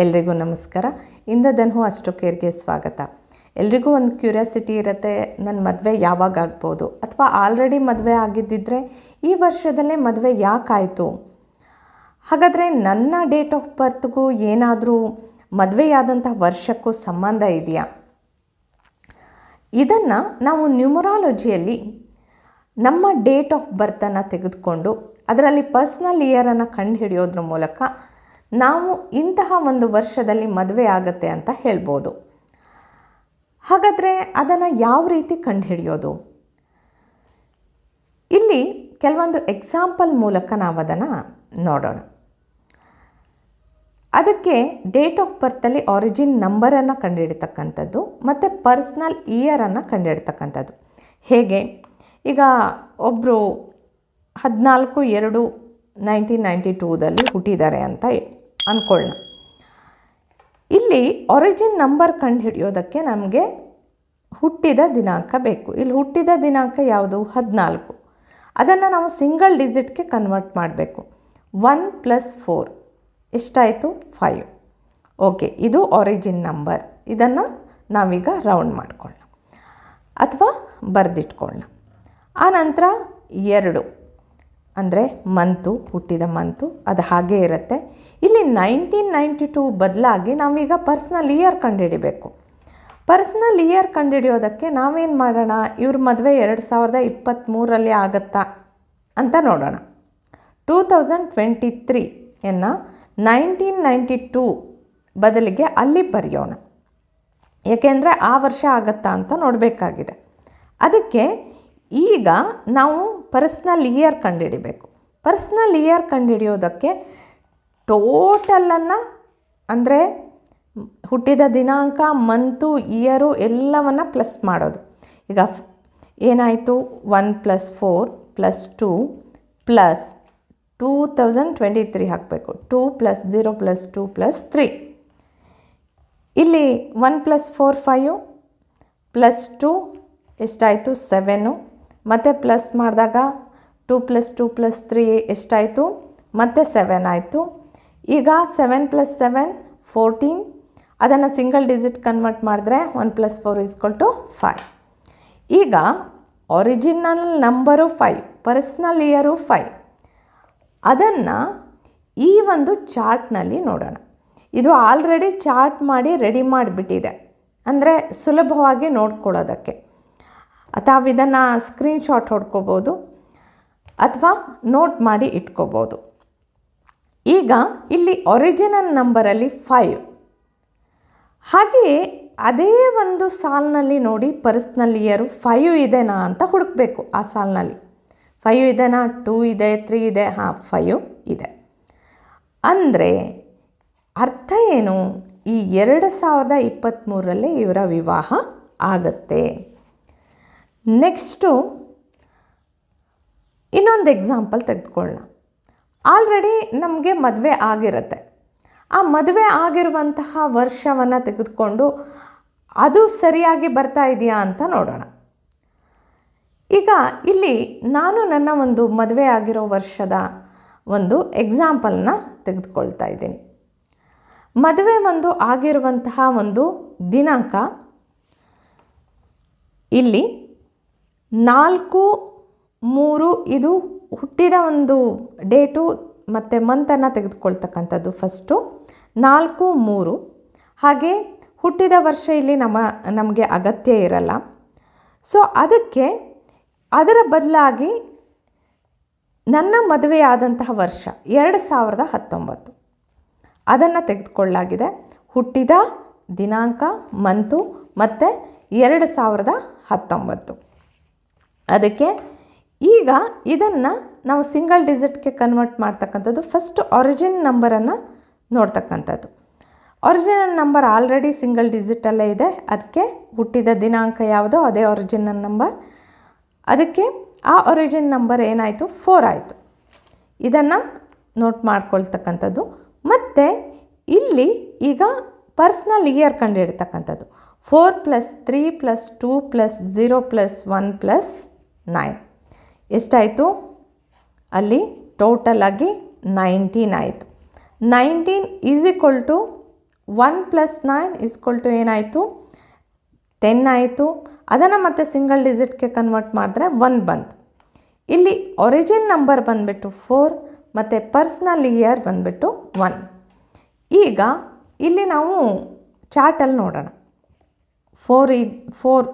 ಎಲ್ರಿಗೂ ನಮಸ್ಕಾರ. ಇಂದ ದನ್ಹು ಅಷ್ಟು ಕೇರ್ಗೆ ಸ್ವಾಗತ. ಎಲ್ರಿಗೂ ಒಂದು ಕ್ಯೂರಿಯಾಸಿಟಿ ಇರುತ್ತೆ ನನ್ನ ಮದುವೆ ಯಾವಾಗ ಆಗ್ಬೋದು? ಅಥವಾ ಆಲ್ರೆಡಿ ಮದುವೆ ಆಗಿದ್ದಿದ್ರೆ ಈ ವರ್ಷದಲ್ಲೇ ಮದುವೆ ಯಾಕಾಯಿತು? ಹಾಗಾದರೆ ನನ್ನ ಡೇಟ್ ಆಫ್ ಬರ್ತ್ಗೂ ಏನಾದರೂ ಮದುವೆಯಾದಂಥ ವರ್ಷಕ್ಕೂ ಸಂಬಂಧ ಇದೆಯಾ? ಇದನ್ನು ನಾವು ನ್ಯೂಮರಾಲಜಿಯಲ್ಲಿ ನಮ್ಮ ಡೇಟ್ ಆಫ್ ಬರ್ತನ್ನು ತೆಗೆದುಕೊಂಡು, ಅದರಲ್ಲಿ ಪರ್ಸ್ನಲ್ ಇಯರನ್ನು ಕಂಡುಹಿಡಿಯೋದ್ರ ಮೂಲಕ ನಾವು ಇಂತಹ ಒಂದು ವರ್ಷದಲ್ಲಿ ಮದುವೆ ಆಗತ್ತೆ ಅಂತ ಹೇಳ್ಬೋದು. ಹಾಗಾದರೆ ಅದನ್ನು ಯಾವ ರೀತಿ ಕಂಡುಹಿಡಿಯೋದು? ಇಲ್ಲಿ ಕೆಲವೊಂದು ಎಕ್ಸಾಂಪಲ್ ಮೂಲಕ ನಾವು ಅದನ್ನು ನೋಡೋಣ. ಅದಕ್ಕೆ ಡೇಟ್ ಆಫ್ ಬರ್ತಲ್ಲಿ ಆರಿಜಿನ್ ನಂಬರನ್ನು ಕಂಡುಹಿಡಿತಕ್ಕಂಥದ್ದು, ಮತ್ತು ಪರ್ಸ್ನಲ್ ಇಯರನ್ನು ಕಂಡುಹಿಡ್ತಕ್ಕಂಥದ್ದು. ಹೇಗೆ? ಈಗ ಒಬ್ಬರು ಹದಿನಾಲ್ಕು ಎರಡು ನೈನ್ಟೀನ್ ನೈಂಟಿ ಟೂದಲ್ಲಿ ಹುಟ್ಟಿದ್ದಾರೆ ಅಂತ ಅಂದ್ಕೊಳ್ಳೋಣ ಇಲ್ಲಿ ಒರಿಜಿನ್ ನಂಬರ್ ಕಂಡುಹಿಡಿಯೋದಕ್ಕೆ ನಮಗೆ ಹುಟ್ಟಿದ ದಿನಾಂಕ ಬೇಕು. ಇಲ್ಲಿ ಹುಟ್ಟಿದ ದಿನಾಂಕ ಯಾವುದು? ಹದಿನಾಲ್ಕು. ಅದನ್ನು ನಾವು ಸಿಂಗಲ್ ಡಿಜಿಟ್ಗೆ ಕನ್ವರ್ಟ್ ಮಾಡಬೇಕು. ಒನ್ ಪ್ಲಸ್ ಫೋರ್ ಎಷ್ಟಾಯಿತು? ಫೈವ್ ಓಕೆ ಇದು ಒರಿಜಿನ್ ನಂಬರ್ ಇದನ್ನು ನಾವೀಗ ರೌಂಡ್ ಮಾಡ್ಕೊಳ್ಳೋಣ. ಅಥವಾ ಬರೆದಿಟ್ಕೊಳ್ಳೋಣ. ಆನಂತರ ಎರಡು. ಅಂದರೆ ಮಂತು, ಹುಟ್ಟಿದ ಮಂತು, ಅದು ಹಾಗೇ ಇರುತ್ತೆ. ಇಲ್ಲಿ ನೈನ್ಟೀನ್ ನೈಂಟಿ ಟೂ ಬದಲಾಗಿ ನಾವೀಗ ಪರ್ಸ್ನಲ್ ಇಯರ್ ಕಂಡುಹಿಡಿಬೇಕು. ಪರ್ಸ್ನಲ್ ಇಯರ್ ಕಂಡುಹಿಡಿಯೋದಕ್ಕೆ ನಾವೇನು ಮಾಡೋಣ? ಇವ್ರ ಮದುವೆ ಎರಡು ಸಾವಿರದ ಇಪ್ಪತ್ತ್ಮೂರಲ್ಲಿ ಆಗತ್ತಾ ಅಂತ ನೋಡೋಣ. ಟೂ ತೌಸಂಡ್ ಟ್ವೆಂಟಿ ತ್ರೀಯನ್ನು ನೈನ್ಟೀನ್ ನೈಂಟಿ ಟೂ ಬದಲಿಗೆ ಅಲ್ಲಿ ಬರೆಯೋಣ. ಏಕೆಂದರೆ ಆ ವರ್ಷ ಆಗತ್ತಾ ಅಂತ ನೋಡಬೇಕಾಗಿದೆ. ಅದಕ್ಕೆ ಈಗ ನಾವು ಪರ್ಸ್ನಲ್ ಇಯರ್ ಕಂಡುಹಿಡಿಬೇಕು. ಪರ್ಸ್ನಲ್ ಇಯರ್ ಕಂಡುಹಿಡಿಯೋದಕ್ಕೆ ಟೋಟಲನ್ನು ಅಂದರೆ ಹುಟ್ಟಿದ ದಿನಾಂಕ ಮಂತು ಇಯರು ಎಲ್ಲವನ್ನು ಪ್ಲಸ್ ಮಾಡೋದು. ಈಗ ಏನಾಯಿತು? One plus four plus two plus two thousand twenty three ಹಾಕಬೇಕು. Two plus zero plus two plus three ಇಲ್ಲಿ one plus four five plus two ಎಷ್ಟಾಯಿತು? ಸೆವೆನು ಮತ್ತು ಪ್ಲಸ್ ಮಾಡಿದಾಗ two plus two plus three ಎಷ್ಟಾಯಿತು? ಮತ್ತು ಸೆವೆನ್ ಆಯಿತು. ಈಗ seven plus seven fourteen ಅದನ್ನು ಸಿಂಗಲ್ ಡಿಜಿಟ್ ಕನ್ವರ್ಟ್ ಮಾಡಿದ್ರೆ one plus four is equal to five ಈಗ original number five personal year five ಅದನ್ನು ಈ ಒಂದು ಚಾರ್ಟ್ನಲ್ಲಿ ನೋಡೋಣ. ಇದು ಆಲ್ರೆಡಿ ಚಾರ್ಟ್ ಮಾಡಿ ರೆಡಿ ಮಾಡಿಬಿಟ್ಟಿದೆ. ಅಂದರೆ ಸುಲಭವಾಗಿ ನೋಡ್ಕೊಳ್ಳೋದಕ್ಕೆ. ಅಥವಾ ಇದನ್ನು ಸ್ಕ್ರೀನ್ಶಾಟ್ ಹೊಡ್ಕೋಬೋದು ಅಥವಾ ನೋಟ್ ಮಾಡಿ ಇಟ್ಕೋಬೋದು. ಈಗ ಇಲ್ಲಿ ಒರಿಜಿನಲ್ ನಂಬರಲ್ಲಿ ಫೈವ್ ಹಾಗೆಯೇ ಅದೇ ಒಂದು ಸಾಲಿನಲ್ಲಿ ನೋಡಿ ಪರ್ಸ್ನಲ್ ಇಯರು ಫೈವ್ ಇದೆನಾ ಅಂತ ಹುಡುಕಬೇಕು ಆ ಸಾಲಿನಲ್ಲಿ. ಫೈವ್ ಇದೆನಾ? ಟೂ ಇದೆ ತ್ರೀ ಇದೆ, ಹಾಂ ಫೈವ್ ಇದೆ. ಅಂದರೆ ಅರ್ಥ ಏನು? ಈ ಎರಡು ಸಾವಿರದ ಇಪ್ಪತ್ತ್ಮೂರರಲ್ಲಿ ಇವರ ವಿವಾಹ ಆಗತ್ತೆ. ನೆಕ್ಸ್ಟು ಇನ್ನೊಂದು ಎಕ್ಸಾಂಪಲ್ ತೆಗೆದುಕೊಳ್ಳೋಣ. ಆಲ್ರೆಡಿ ನಮಗೆ ಮದುವೆ ಆಗಿರುತ್ತೆ. ಆ ಮದುವೆ ಆಗಿರುವಂತಹ ವರ್ಷವನ್ನು ತೆಗೆದುಕೊಂಡು ಅದು ಸರಿಯಾಗಿ ಬರ್ತಾ ಇದೆಯಾ ಅಂತ ನೋಡೋಣ. ಈಗ ಇಲ್ಲಿ ನಾನು ನನ್ನ ಒಂದು ಮದುವೆ ಆಗಿರೋ ವರ್ಷದ ಒಂದು ಎಕ್ಸಾಂಪಲ್ನ ತೆಗೆದುಕೊಳ್ತಾ ಇದ್ದೀನಿ. ಮದುವೆ ಒಂದು ಆಗಿರುವಂತಹ ಒಂದು ದಿನಾಂಕ ಇಲ್ಲಿ ನಾಲ್ಕು, ಮೂರು ಇದು ಹುಟ್ಟಿದ ಒಂದು ಡೇಟು ಮತ್ತು ಮಂತನ್ನು ತೆಗೆದುಕೊಳ್ತಕ್ಕಂಥದ್ದು ಫಸ್ಟು. ನಾಲ್ಕು, ಮೂರು. ಹಾಗೆ ಹುಟ್ಟಿದ ವರ್ಷ ಇಲ್ಲಿ ನಮ್ಮ, ನಮಗೆ ಅಗತ್ಯ ಇರಲ್ಲ. ಸೊ, ಅದಕ್ಕೆ ಅದರ ಬದಲಾಗಿ ನನ್ನ ಮದುವೆಯಾದಂತಹ ವರ್ಷ ಎರಡು ಸಾವಿರದ ಹತ್ತೊಂಬತ್ತು. ಅದನ್ನು ತೆಗೆದುಕೊಳ್ಳಲಾಗಿದೆ. ಹುಟ್ಟಿದ ದಿನಾಂಕ, ಮಂತು ಮತ್ತು ಎರಡು ಸಾವಿರದ ಹತ್ತೊಂಬತ್ತು. ಅದಕ್ಕೆ ಈಗ ಇದನ್ನು ನಾವು ಸಿಂಗಲ್ ಡಿಜಿಟ್ಗೆ ಕನ್ವರ್ಟ್ ಮಾಡ್ತಕ್ಕಂಥದ್ದು ಫಸ್ಟ್ ಒರಿಜಿನ್ ನಂಬರನ್ನು ನೋಡ್ತಕ್ಕಂಥದ್ದು. ಒರಿಜಿನಲ್ ನಂಬರ್ ಆಲ್ರೆಡಿ ಸಿಂಗಲ್ ಡಿಜಿಟಲ್ಲೇ ಇದೆ. ಅದಕ್ಕೆ ಹುಟ್ಟಿದ ದಿನಾಂಕ ಯಾವುದೋ ಅದೇ ಒರಿಜಿನಲ್ ನಂಬರ್ ಅದಕ್ಕೆ ಆ ಒರಿಜಿನ್ ನಂಬರ್ ಏನಾಯಿತು? ಫೋರ್ ಆಯಿತು. ಇದನ್ನು ನೋಟ್ ಮಾಡ್ಕೊಳ್ತಕ್ಕಂಥದ್ದು. ಮತ್ತು ಇಲ್ಲಿ ಈಗ personal year ಕಂಡುಹಿಡ್ತಕ್ಕಂಥದ್ದು four plus three plus two plus zero plus one plus nine. ಎಷ್ಟಾಯಿತು? ಅಲ್ಲಿ ಟೋಟಲ್ ಆಗಿ ನೈನ್ಟೀನ್ ಆಯಿತು. Nineteen is equal to one plus nine is equal to ಏನಾಯಿತು? ಟೆನ್ ಆಯಿತು. ಅದನ್ನು ಮತ್ತೆ ಸಿಂಗಲ್ ಡಿಜಿಟ್ಗೆ ಕನ್ವರ್ಟ್ ಮಾಡಿದ್ರೆ ಒನ್ ಬಂತು. ಇಲ್ಲಿ ಒರಿಜಿನ್ ನಂಬರ್ ಬಂದುಬಿಟ್ಟು ಫೋರ್ ಮತ್ತು ಪರ್ಸ್ನಲ್ ಇಯರ್ ಬಂದುಬಿಟ್ಟು ಒನ್ ಈಗ ಇಲ್ಲಿ ನಾವು ಚಾರ್ಟಲ್ಲಿ ನೋಡೋಣ. ಫೋರ್ ಇ ಫೋರ್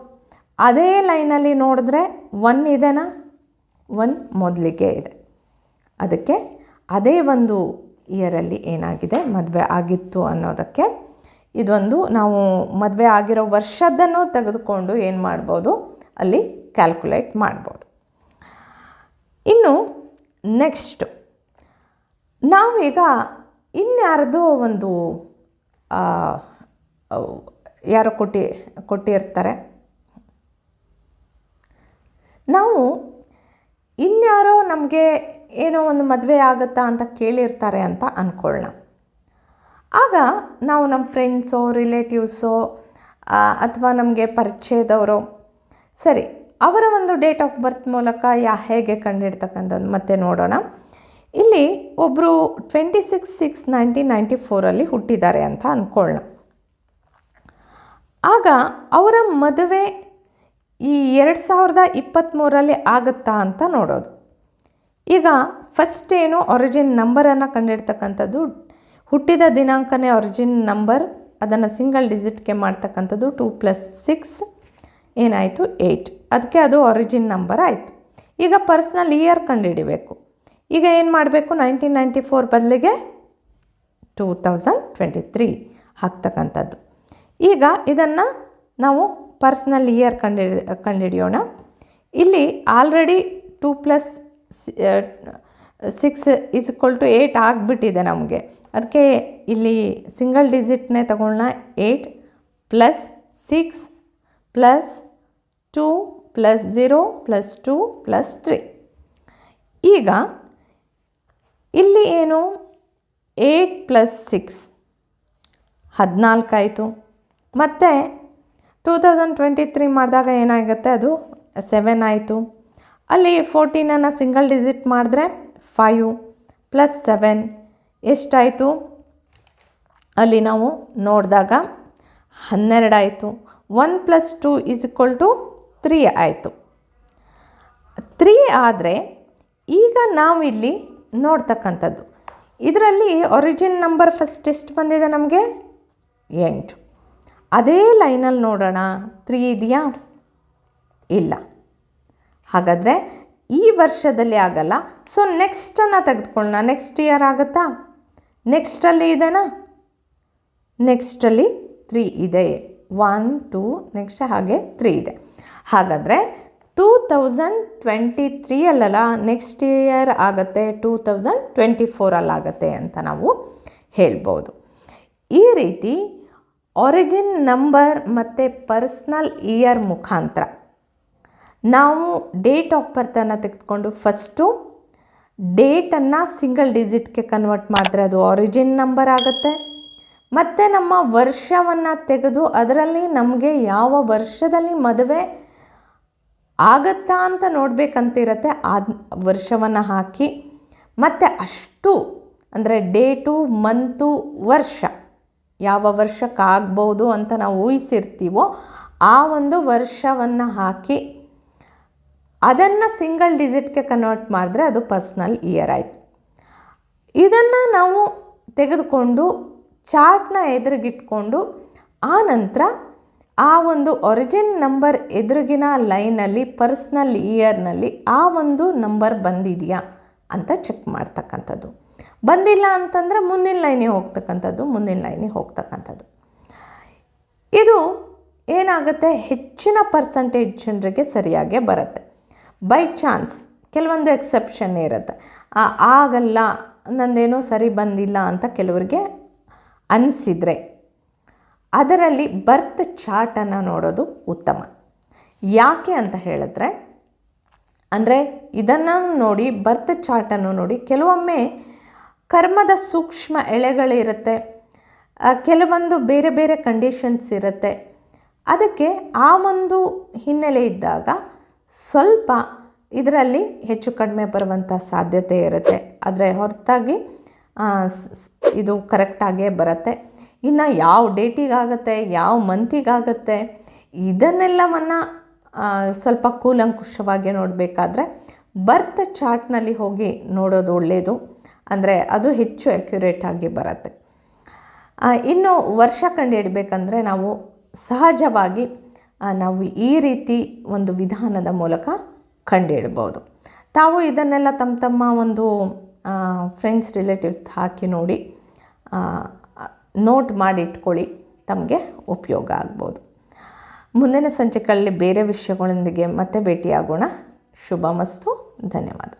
ಅದೇ ಲೈನಲ್ಲಿ ನೋಡಿದ್ರೆ ಒನ್ ಇದೆನಾ? ಒನ್ ಮೊದಲಿಗೆ ಇದೆ. ಅದಕ್ಕೆ ಅದೇ ಒಂದು ಇಯರಲ್ಲಿ ಏನಾಗಿದೆ? ಮದುವೆ ಆಗಿತ್ತು ಅನ್ನೋದಕ್ಕೆ ಇದೊಂದು ನಾವು ಮದುವೆ ಆಗಿರೋ ವರ್ಷದನ್ನು ತೆಗೆದುಕೊಂಡು ಏನು ಮಾಡ್ಬೋದು? ಅಲ್ಲಿ ಕ್ಯಾಲ್ಕುಲೇಟ್ ಮಾಡ್ಬೋದು. ಇನ್ನು ನೆಕ್ಸ್ಟು ನಾವೀಗ ಇನ್ಯಾರದೋ ಒಂದು ಯಾರೋ ಕೊಟ್ಟಿ, ಕೊಟ್ಟಿರ್ತಾರೆ. ನಾವು ಇನ್ಯಾರೋ ನಮಗೆ ಏನೋ ಒಂದು ಮದುವೆ ಆಗುತ್ತಾ ಅಂತ ಕೇಳಿರ್ತಾರೆ ಅಂತ ಅಂದ್ಕೊಳ್ಳೋಣ ಆಗ ನಾವು ನಮ್ಮ ಫ್ರೆಂಡ್ಸೋ, ರಿಲೇಟಿವ್ಸೋ ಅಥವಾ ನಮಗೆ ಪರಿಚಯದವರು, ಸರಿ, ಅವರ ಒಂದು ಡೇಟ್ ಆಫ್ ಬರ್ತ್ ಮೂಲಕ ಯಾ ಹೇಗೆ ಕಂಡಿಡ್ತಕ್ಕಂಥದ್ದು ಮತ್ತೆ ನೋಡೋಣ. ಇಲ್ಲಿ ಒಬ್ಬರು twenty six six nineteen ninety ಫೋರಲ್ಲಿ ಹುಟ್ಟಿದ್ದಾರೆ ಅಂತ ಅಂದ್ಕೊಳ್ಳೋಣ ಆಗ ಅವರ ಮದುವೆ ಈ ಎರಡು ಸಾವಿರದ ಇಪ್ಪತ್ತ್ಮೂರಲ್ಲಿ ಆಗುತ್ತಾ ಅಂತ ನೋಡೋದು. ಈಗ ಫಸ್ಟ್ ಏನು ಒರಿಜಿನ್ ನಂಬರನ್ನು ಕಂಡಿಡ್ತಕ್ಕಂಥದ್ದು ಹುಟ್ಟಿದ ದಿನಾಂಕನೇ ಒರಿಜಿನ್ ನಂಬರ್ ಅದನ್ನು ಸಿಂಗಲ್ ಡಿಜಿಟ್ಗೆ ಮಾಡ್ತಕ್ಕಂಥದ್ದು ಟೂ ಪ್ಲಸ್ ಸಿಕ್ಸ್ ಏನಾಯಿತು? ಏಯ್ಟ್ ಅದಕ್ಕೆ ಅದು ಒರಿಜಿನ್ ನಂಬರ್ ಆಯಿತು. ಈಗ ಪರ್ಸ್ನಲ್ ಇಯರ್ ಕಂಡುಹಿಡಿಬೇಕು. ಈಗ ಏನು ಮಾಡಬೇಕು? ನೈನ್ಟೀನ್ ನೈಂಟಿ ಫೋರ್ ಬದಲಿಗೆ ಟೂ ತೌಸಂಡ್ ಟ್ವೆಂಟಿ ತ್ರೀ ಹಾಕ್ತಕ್ಕಂಥದ್ದು. ಈಗ ಇದನ್ನು ನಾವು ಪರ್ಸ್ನಲ್ ಇಯರ್ ಕಂಡು ಕಂಡುಹಿಡಿಯೋಣ. ಇಲ್ಲಿ already two plus six is equal to eight ಆಗಿಬಿಟ್ಟಿದೆ ನಮಗೆ. ಅದಕ್ಕೆ ಇಲ್ಲಿ ಸಿಂಗಲ್ ಡಿಜಿಟ್ನೇ ತಗೊಳ್ಳೋಣ eight plus six plus two plus zero plus two plus three ಈಗ ಇಲ್ಲಿ ಏನು? ಏಯ್ಟ್ ಪ್ಲಸ್ ಸಿಕ್ಸ್ ಹದಿನಾಲ್ಕಾಯಿತು ಮತ್ತು ಟೂ ತೌಸಂಡ್ ಟ್ವೆಂಟಿ ತ್ರೀ ಮಾಡಿದಾಗ ಏನಾಗುತ್ತೆ ಅದು? ಸೆವೆನ್ ಆಯಿತು. ಅಲ್ಲಿ ಫೋರ್ಟೀನನ್ನು ಸಿಂಗಲ್ ಡಿಜಿಟ್ ಮಾಡಿದ್ರೆ ಫೈವ್ ಪ್ಲಸ್ ಸೆವೆನ್ ಎಷ್ಟಾಯಿತು? ಅಲ್ಲಿ ನಾವು ನೋಡಿದಾಗ ಹನ್ನೆರಡಾಯಿತು one plus two is equal to three ಆಯಿತು. ತ್ರೀ ಆದರೆ ಈಗ ನಾವು ಇಲ್ಲಿ ನೋಡ್ತಕ್ಕಂಥದ್ದು. ಇದರಲ್ಲಿ ಒರಿಜಿನ್ ನಂಬರ್ ಫಸ್ಟ್ ಎಷ್ಟು ಬಂದಿದೆ ನಮಗೆ? ಎಂಟು. ಅದೇ ಲೈನಲ್ಲಿ ನೋಡೋಣ. ತ್ರೀ ಇದೆಯಾ? ಇಲ್ಲ. ಹಾಗಾದರೆ ಈ ವರ್ಷದಲ್ಲಿ ಆಗಲ್ಲ. ಸೊ ನೆಕ್ಸ್ಟನ್ನು ತೆಗೆದುಕೊಳ್ಳೋಣ. ನೆಕ್ಸ್ಟ್ ಇಯರ್ ಆಗುತ್ತಾ? ನೆಕ್ಸ್ಟಲ್ಲಿ ಇದೆನಾ? ನೆಕ್ಸ್ಟಲ್ಲಿ ತ್ರೀ ಇದೆ. ಒನ್ ಟೂ ನೆಕ್ಸ್ಟ್ ಹಾಗೆ ತ್ರೀ ಇದೆ. ಹಾಗಾದರೆ ಟೂ ತೌಸಂಡ್ ಟ್ವೆಂಟಿ ತ್ರೀಯಲ್ಲ ನೆಕ್ಸ್ಟ್ ಇಯರ್ ಆಗುತ್ತೆ ಟೂ ತೌಸಂಡ್ ಟ್ವೆಂಟಿ ಫೋರಲ್ಲಾಗತ್ತೆ ಅಂತ ನಾವು ಹೇಳ್ಬೋದು. ಈ ರೀತಿ ಒರಿಜಿನ್ ನಂಬರ್ ಮತ್ತು ಪರ್ಸ್ನಲ್ ಇಯರ್ ಮುಖಾಂತರ. ನಾವು ಡೇಟ್ ಆಫ್ ಬರ್ತನ್ನು ತೆಗೆದುಕೊಂಡು ಫಸ್ಟು ಡೇಟನ್ನು ಸಿಂಗಲ್ ಡಿಜಿಟ್ಗೆ ಕನ್ವರ್ಟ್ ಮಾಡಿದ್ರೆ ಅದು ಒರಿಜಿನ್ ನಂಬರ್ ಆಗುತ್ತೆ. ಮತ್ತು ನಮ್ಮ ವರ್ಷವನ್ನು ತೆಗೆದು ಅದರಲ್ಲಿ ನಮಗೆ ಯಾವ ವರ್ಷದಲ್ಲಿ ಮದುವೆ ಆಗತ್ತಾ ಅಂತ ನೋಡಬೇಕಂತಿರತ್ತೆ ಆ ವರ್ಷವನ್ನು ಹಾಕಿ. ಮತ್ತು ಅಷ್ಟು ಅಂದರೆ ಡೇಟು ಮಂತು ವರ್ಷ. ಯಾವ ವರ್ಷಕ್ಕಾಗ್ಬೋದು ಅಂತ ನಾವು ಊಹಿಸಿರ್ತೀವೋ ಆ ಒಂದು ವರ್ಷವನ್ನು ಹಾಕಿ ಅದನ್ನು ಸಿಂಗಲ್ ಡಿಜಿಟ್ಗೆ ಕನ್ವರ್ಟ್ ಮಾಡಿದ್ರೆ ಅದು ಪರ್ಸ್ನಲ್ ಇಯರ್ ಆಯಿತು. ಇದನ್ನು ನಾವು ತೆಗೆದುಕೊಂಡು ಚಾರ್ಟ್ನ ಎದುರಿಗಿಟ್ಕೊಂಡು ಆ ನಂತರ ಆ ಒಂದು ಒರಿಜಿನ್ ನಂಬರ್ ಎದುರಿಗಿನ ಲೈನಲ್ಲಿ ಪರ್ಸ್ನಲ್ ಇಯರ್ನಲ್ಲಿ ಆ ಒಂದು ನಂಬರ್ ಬಂದಿದೆಯಾ ಅಂತ ಚೆಕ್ ಮಾಡ್ತಕ್ಕಂಥದ್ದು. ಬಂದಿಲ್ಲ ಅಂತಂದರೆ ಮುಂದಿನ ಲೈನಿಗೆ ಹೋಗ್ತಕ್ಕಂಥದ್ದು, ಮುಂದಿನ ಲೈನಿಗೆ ಹೋಗ್ತಕ್ಕಂಥದ್ದು. ಇದು ಏನಾಗುತ್ತೆ? ಹೆಚ್ಚಿನ ಪರ್ಸಂಟೇಜ್ ಜನರಿಗೆ ಸರಿಯಾಗೇ ಬರುತ್ತೆ. ಬೈ ಚಾನ್ಸ್ ಕೆಲವೊಂದು ಎಕ್ಸೆಪ್ಷನ್ ಇರುತ್ತೆ. ಆಗಲ್ಲ, ನಂದೇನೋ ಸರಿ ಬಂದಿಲ್ಲ ಅಂತ ಕೆಲವರಿಗೆ ಅನಿಸಿದರೆ ಅದರಲ್ಲಿ ಬರ್ತ್ ಚಾರ್ಟನ್ನು ನೋಡೋದು ಉತ್ತಮ. ಯಾಕೆ ಅಂತ ಹೇಳಿದ್ರೆ, ಅಂದರೆ ಇದನ್ನು ನೋಡಿ ಬರ್ತ್ ಚಾರ್ಟನ್ನು ನೋಡಿ ಕೆಲವೊಮ್ಮೆ ಕರ್ಮದ ಸೂಕ್ಷ್ಮ ಎಳೆಗಳಿರುತ್ತೆ ಕೆಲವೊಂದು ಬೇರೆ ಬೇರೆ ಕಂಡೀಷನ್ಸ್ ಇರುತ್ತೆ. ಅದಕ್ಕೆ ಆ ಒಂದು ಹಿನ್ನೆಲೆ ಇದ್ದಾಗ ಸ್ವಲ್ಪ ಇದರಲ್ಲಿ ಹೆಚ್ಚು ಕಡಿಮೆ ಬರುವಂಥ ಸಾಧ್ಯತೆ ಇರುತ್ತೆ. ಆದರೆ ಹೊರತಾಗಿ ಇದು ಕರೆಕ್ಟಾಗೇ ಬರುತ್ತೆ. ಇನ್ನು ಯಾವ ಡೇಟಿಗಾಗತ್ತೆ ಯಾವ ಮಂತಿಗಾಗತ್ತೆ ಇದನ್ನೆಲ್ಲವನ್ನು ಸ್ವಲ್ಪ ಕೂಲಂಕುಷವಾಗಿ ನೋಡಬೇಕಾದ್ರೆ ಬರ್ತ್ ಚಾರ್ಟ್ನಲ್ಲಿ ಹೋಗಿ ನೋಡೋದು ಒಳ್ಳೆಯದು ಅಂದರೆ ಅದು ಹೆಚ್ಚು ಅಕ್ಯುರೇಟ್ ಆಗಿ ಬರುತ್ತೆ. ಇನ್ನು ವರ್ಷ ಕಂಡುಹಿಡ್ಬೇಕಂದ್ರೆ ನಾವು ಸಹಜವಾಗಿ ನಾವು ಈ ರೀತಿ ಒಂದು ವಿಧಾನದ ಮೂಲಕ ಕಂಡುಹಿಡ್ಬೋದು ತಾವು ಇದನ್ನೆಲ್ಲ ತಮ್ಮ ತಮ್ಮ ಒಂದು ಫ್ರೆಂಡ್ಸ್ ರಿಲೇಟಿವ್ಸ್ ಹಾಕಿ ನೋಡಿ ನೋಟ್ ಮಾಡಿಟ್ಕೊಳ್ಳಿ ತಮಗೆ ಉಪಯೋಗ ಆಗ್ಬೋದು. ಮುಂದಿನ ಸಂಚಿಕೆಯಲ್ಲಿ ಬೇರೆ ವಿಷಯಗಳೊಂದಿಗೆ ಮತ್ತೆ ಭೇಟಿಯಾಗೋಣ. ಶುಭ ಮಸ್ತು ಧನ್ಯವಾದ.